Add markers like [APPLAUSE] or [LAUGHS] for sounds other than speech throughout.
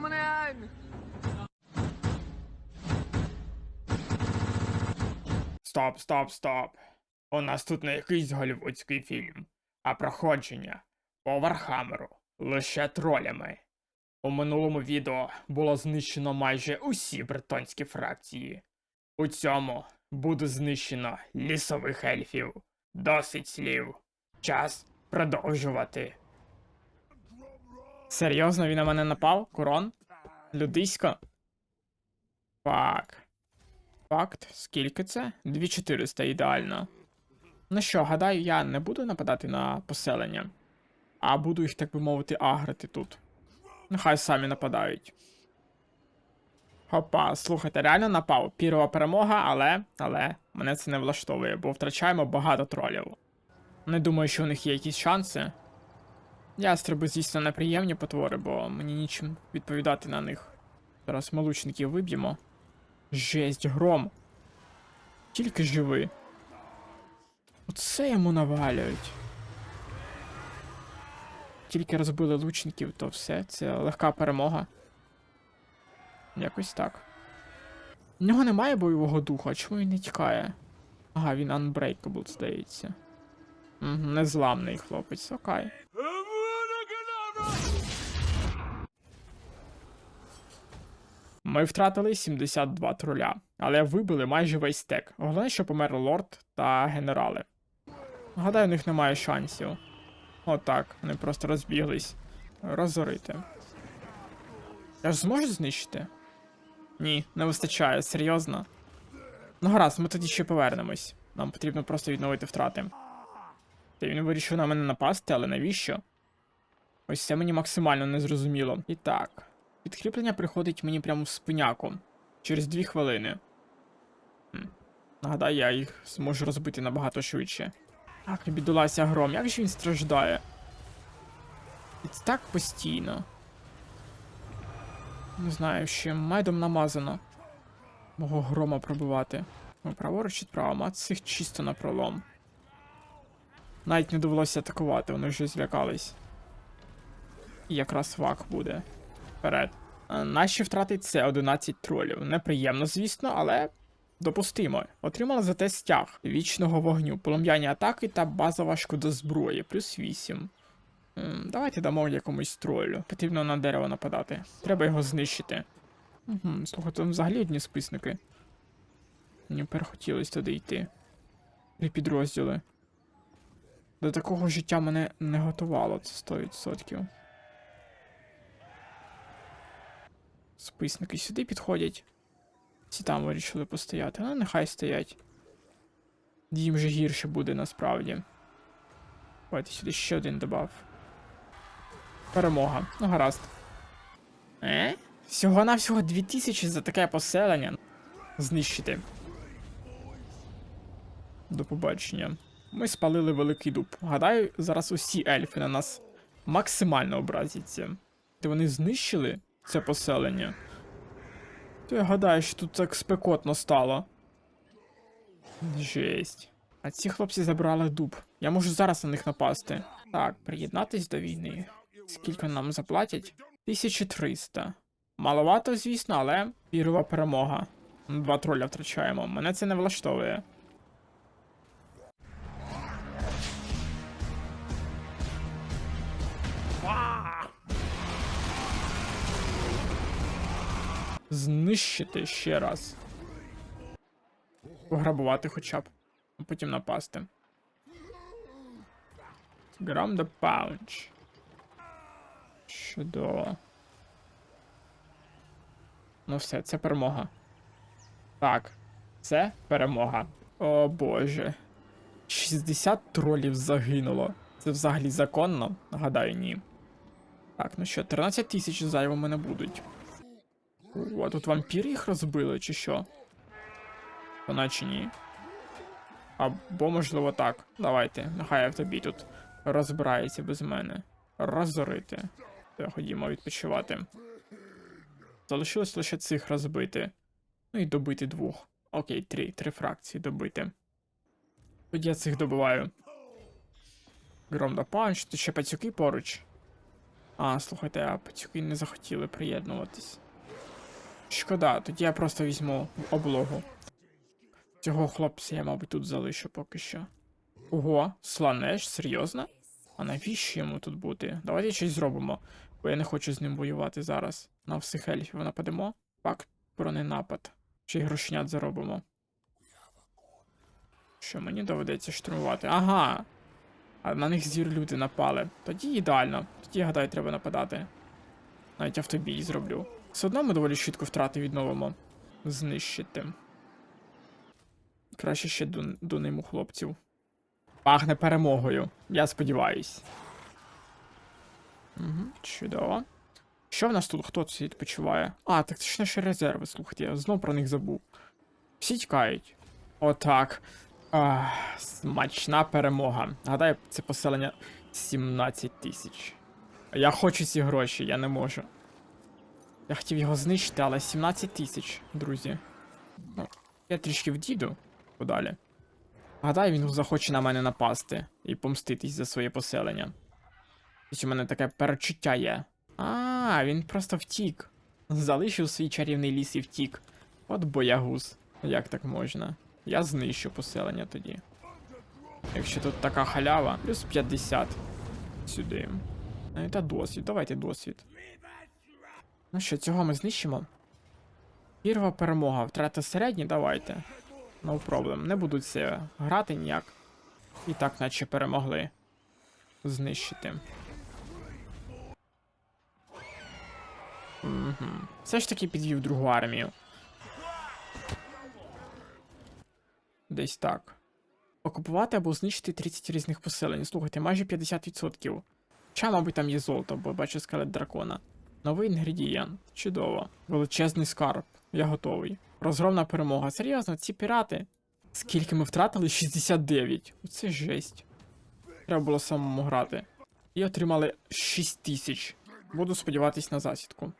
Dominant! Стоп, стоп, стоп. У нас тут не якийсь голівудський фільм, а проходження по Вархамеру лише тролями. У минулому відео було знищено майже усі бритонські фракції. У цьому буде знищено лісових ельфів. Досить слів. Час продовжувати. Серйозно він на мене напав? Курон? Людисько? Фак. Факт, скільки це? 2400 ідеально. Ну що, гадаю, я не буду нападати на поселення, а буду їх, так би мовити, агрити тут. Нехай самі нападають. Хопа, слухайте, реально напав. Пірова перемога, але, але мене це не влаштовує, бо втрачаємо багато тролів. Не думаю, що у них є якісь шанси. Ястреби, звісно, неприємні потвори, бо мені нічим відповідати на них. Зараз ми лучників виб'ємо. Жесть, гром. Тільки живи. Оце йому навалюють. Тільки розбили лучників, то все, це легка перемога. Якось так. У нього немає бойового духа, чому він не тікає? Ага, він unbreakable, здається. Незламний хлопець, окей. Ми втратили 72 троля, але вибили майже весь стек. Головне, що помер лорд та генерали. Гадаю, у них немає шансів. Отак, вони просто розбіглись. Розорити. Я ж зможу знищити? Ні, не вистачає, серйозно. Ну гаразд, ми тоді ще повернемось. Нам потрібно просто відновити втрати. Та він вирішив на мене напасти, але навіщо? Ось це мені максимально незрозуміло. І так. Підкріплення приходить мені прямо в спиняку. Через дві хвилини. Хм. Нагадаю, я їх зможу розбити набагато швидше. Ах, бідолася гром, як же він страждає? І це так постійно. Не знаю, ще майдом намазано. Мого грома пробивати. Ну, праворуч відправимо, а цих чисто на пролом. Навіть не довелося атакувати, вони вже злякались. І якраз вак буде. Вперед. Наші втрати це 11 тролів. Неприємно, звісно, але допустимо. Отримали зате стяг вічного вогню, полум'яні атаки та базова шкода зброї, плюс 8. Давайте дамо якомусь тролю. Потрібно на дерево нападати. Треба його знищити. Угу, слухай, там взагалі одні списники. Мені перехотілось туди йти. Три підрозділи. До такого життя мене не готувало, це 100%. Списники сюди підходять. Ці там вирішили постояти. Ну, нехай стоять. Їм же гірше буде насправді. Давайте сюди ще один добав. Перемога. Ну, гаразд. Е? Всього-навсього 2000 за таке поселення. Знищити. До побачення. Ми спалили великий дуб. Гадаю, зараз усі ельфи на нас максимально образяться. Ти вони знищили це поселення? То я гадаю, що тут так спекотно стало. Жесть. А ці хлопці забрали дуб. Я можу зараз на них напасти. Так, приєднатись до війни. Скільки нам заплатять? 1300. Маловато, звісно, але вірова перемога. Два троля втрачаємо. Мене це не влаштовує. Знищити ще раз. Пограбувати хоча б. А потім напасти. Грам да паунч. Чудово. Ну все, це перемога. Так, це перемога. О боже. 60 тролів загинуло. Це взагалі законно? Гадаю, ні. Так, ну що, 13 тисяч зайво мене будуть. О, тут вампіри їх розбили, чи що? То наче ні. Або, можливо, так. Давайте, нехай автобій тут розбирається без мене. Розорити. То ходімо відпочивати. Залишилось лише цих розбити. Ну і добити двох. Окей, три. Три фракції добити. Тоді я цих добиваю. Гром да панч, тут ще пацюки поруч. А, слухайте, а пацюки не захотіли приєднуватись. Шкода, тоді я просто візьму облогу. Цього хлопця я, мабуть, тут залишу поки що. Ого, сланеш, серйозно? А навіщо йому тут бути? Давайте щось зробимо, бо я не хочу з ним воювати зараз. На всіх ельфів нападемо. Пак броненапад. Чи й грошенят заробимо. Що мені доведеться штурмувати? Ага. А на них зір люди напали. Тоді ідеально. Тоді, гадаю, треба нападати. Навіть автобій зроблю. Все одно ми доволі швидко втрати відновимо. Знищити. Краще ще до, ним хлопців. Пахне перемогою. Я сподіваюсь. Угу, чудово. Що в нас тут? Хто тут відпочиває? А, так це ж наші резерви, слухайте, я знов про них забув. Всі тікають. Отак. Смачна перемога. Гадаю, це поселення 17 тисяч. Я хочу ці гроші, я не можу. Я хотів його знищити, але 17 тисяч, друзі. Ну, я трішки вдіду подалі. Гадаю, він захоче на мене напасти і помститись за своє поселення. Ось у мене таке перечуття є. А, він просто втік. Залишив свій чарівний ліс і втік. От боягуз. Як так можна? Я знищу поселення тоді. Якщо тут така халява, плюс 50 сюди. Та досвід, давайте досвід. Ну що, цього ми знищимо? Пірва перемога. Втрата середні, давайте. No problem. Не буду це грати ніяк. І так, наче перемогли. Знищити. Угу. Все ж таки підвів другу армію. Десь так. Окупувати або знищити 30 різних поселень. Слухайте, майже 50%. Ча, мабуть, там є золото, бо бачу скелет дракона. Новий інгредієнт. Чудово. Величезний скарб. Я готовий. Розгромна перемога. Серйозно, ці пірати. Скільки ми втратили? 69. Оце жесть. Треба було самому грати. І отримали 6 тисяч. Буду сподіватись на засідку.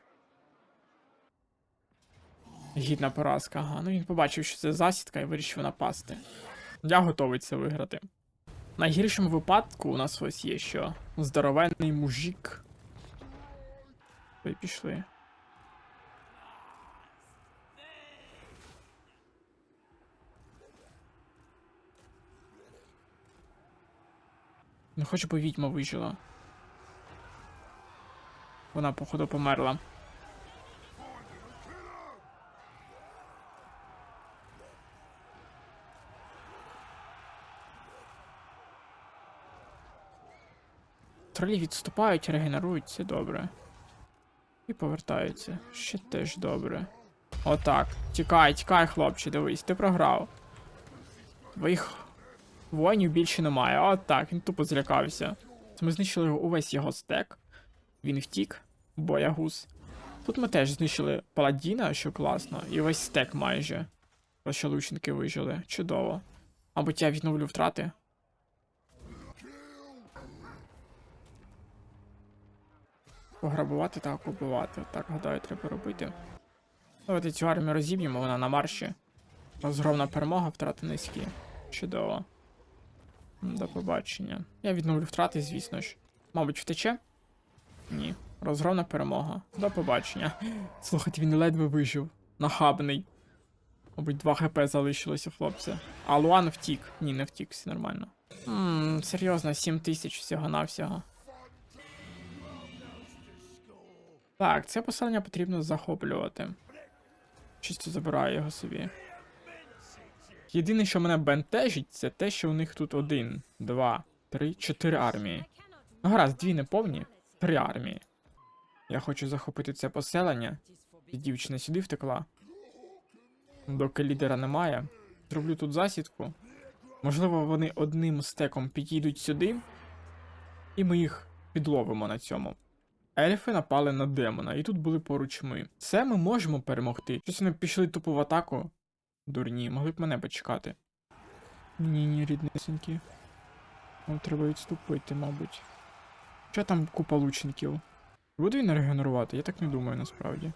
Гідна поразка. Ага, ну він побачив, що це засідка і вирішив напасти. Я готовий це виграти. В найгіршому випадку у нас ось є що. Здоровенний мужик. Ви пішли. Не хочу, бо відьма вижила. Вона, походу, померла. Тролі відступають, регенеруються добре. І повертаються. Ще теж добре. Отак. Тікай, тікай, хлопче, дивись, ти програв. Твоїх воїнів більше немає. Отак, він тупо злякався. Ми знищили увесь його стек. Він втік, боягуз. Тут ми теж знищили паладіна, що класно, і весь стек майже. Лише лучники вижили. Чудово. Мабуть, я відновлю втрати. Пограбувати та окупувати. Так, гадаю, треба робити. Давайте цю армію розіб'ємо, вона на марші. Розгромна перемога, втрати низькі. Чудово. До побачення. Я відновлю втрати, звісно ж. Мабуть, втече? Ні. Розгромна перемога. До побачення. [LAUGHS] Слухайте, він ледве вижив. Нахабний. Мабуть, 2 хп залишилося, хлопці. А Луан втік. Ні, не втік, все нормально. Ммм, серйозно, 7 тисяч всього-навсього. Так, це поселення потрібно захоплювати. Чисто забираю його собі. Єдине, що мене бентежить, це те, що у них тут один, два, три, чотири армії. Ну гаразд, дві неповні, три армії. Я хочу захопити це поселення. Дівчина сюди втекла. Доки лідера немає, зроблю тут засідку. Можливо, вони одним стеком підійдуть сюди, і ми їх підловимо на цьому. Ельфи напали на демона, і тут були поруч ми. Це ми можемо перемогти. Щось вони пішли тупо в атаку. Дурні, могли б мене почекати. Ні, ні, ріднесенькі. Нам треба відступити, мабуть. Що там купа лучників? Буде він регенерувати? Я так не думаю насправді.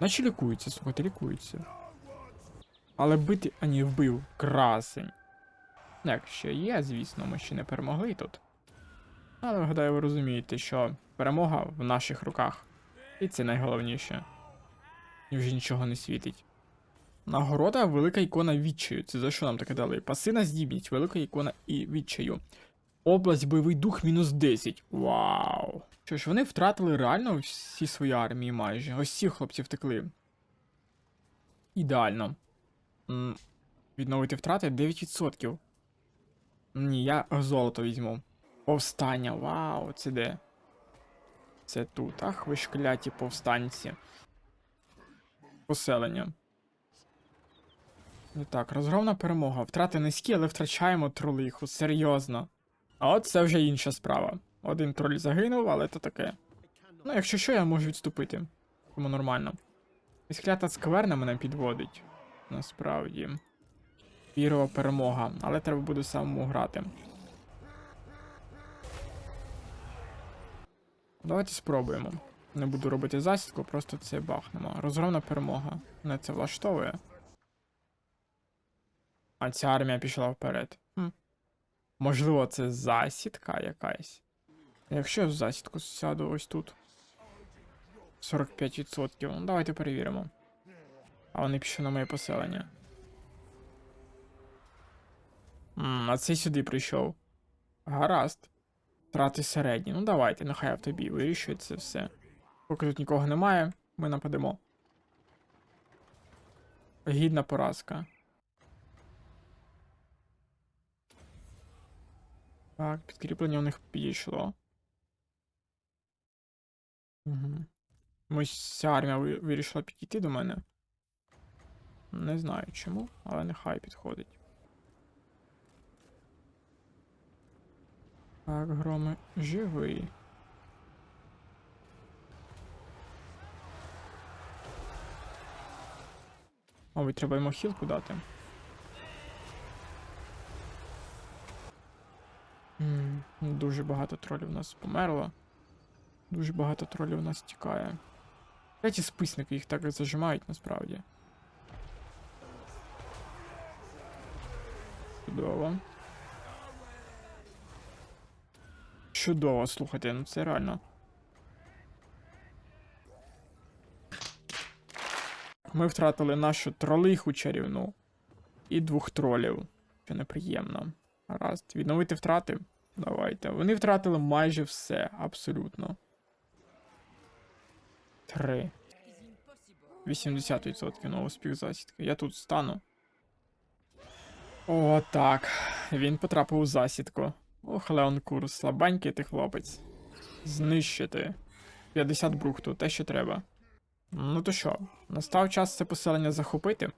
Наче лікується, слухайте, лікується. Але бити. А ні, вбив. Красень. Ну, Якщо є, звісно, ми ще не перемогли тут. Але гадаю, ви розумієте, що перемога в наших руках. І це найголовніше. І вже нічого не світить. Нагорода велика ікона відчаю. Це за що нам таке дали? Пасивна здібність, велика ікона і відчаю. Область бойовий дух мінус 10. Вау. Що ж, вони втратили реально всі свої армії майже. Ось ці хлопці втекли. Ідеально. Відновити втрати 9%. Ні, я золото візьму. Повстання, вау, це де? Це тут. Ах, ви ж повстанці. Поселення. І так, розгромна перемога. Втрати низькі, але втрачаємо тролиху. Серйозно. А от це вже інша справа. Один троль загинув, але то таке. Ну, якщо що, я можу відступити. Тому нормально. Ісклята скверна мене підводить. Насправді. Вірова перемога, але треба буде самому грати. Давайте спробуємо. Не буду робити засідку, просто це бахнемо. Розгромна перемога. Мене це влаштовує. А ця армія пішла вперед. Хм. Можливо, це засідка якась. Якщо я в засідку сяду ось тут. 45%. Ну, давайте перевіримо. А вони пішли на моє поселення. М, а цей сюди прийшов. Гаразд. Втрати середні. Ну давайте, нехай в тобі вирішує це все. Поки тут нікого немає, ми нападемо. Гідна поразка. Так, підкріплення у них підійшло. Угу. Ось армія вирішила підійти до мене. Не знаю чому, але нехай підходить. Так, громи, живий. Мабуть, треба йому хілку дати. Дуже багато тролів у нас померло. Дуже багато тролів у нас тікає. Треті списники їх так зажимають насправді. Чудово. Чудово, слухайте, ну це реально. Ми втратили нашу тролиху чарівну і двох тролів. Що неприємно. Гаразд, відновити втрати. Давайте. Вони втратили майже все, абсолютно. Три. 80% на успіх засідки. Я тут стану. О, так. Він потрапив у засідку. Ох, Леонкур, слабенький ти хлопець. Знищити. 50 брухту, те, що треба. Ну то що, настав час це поселення захопити?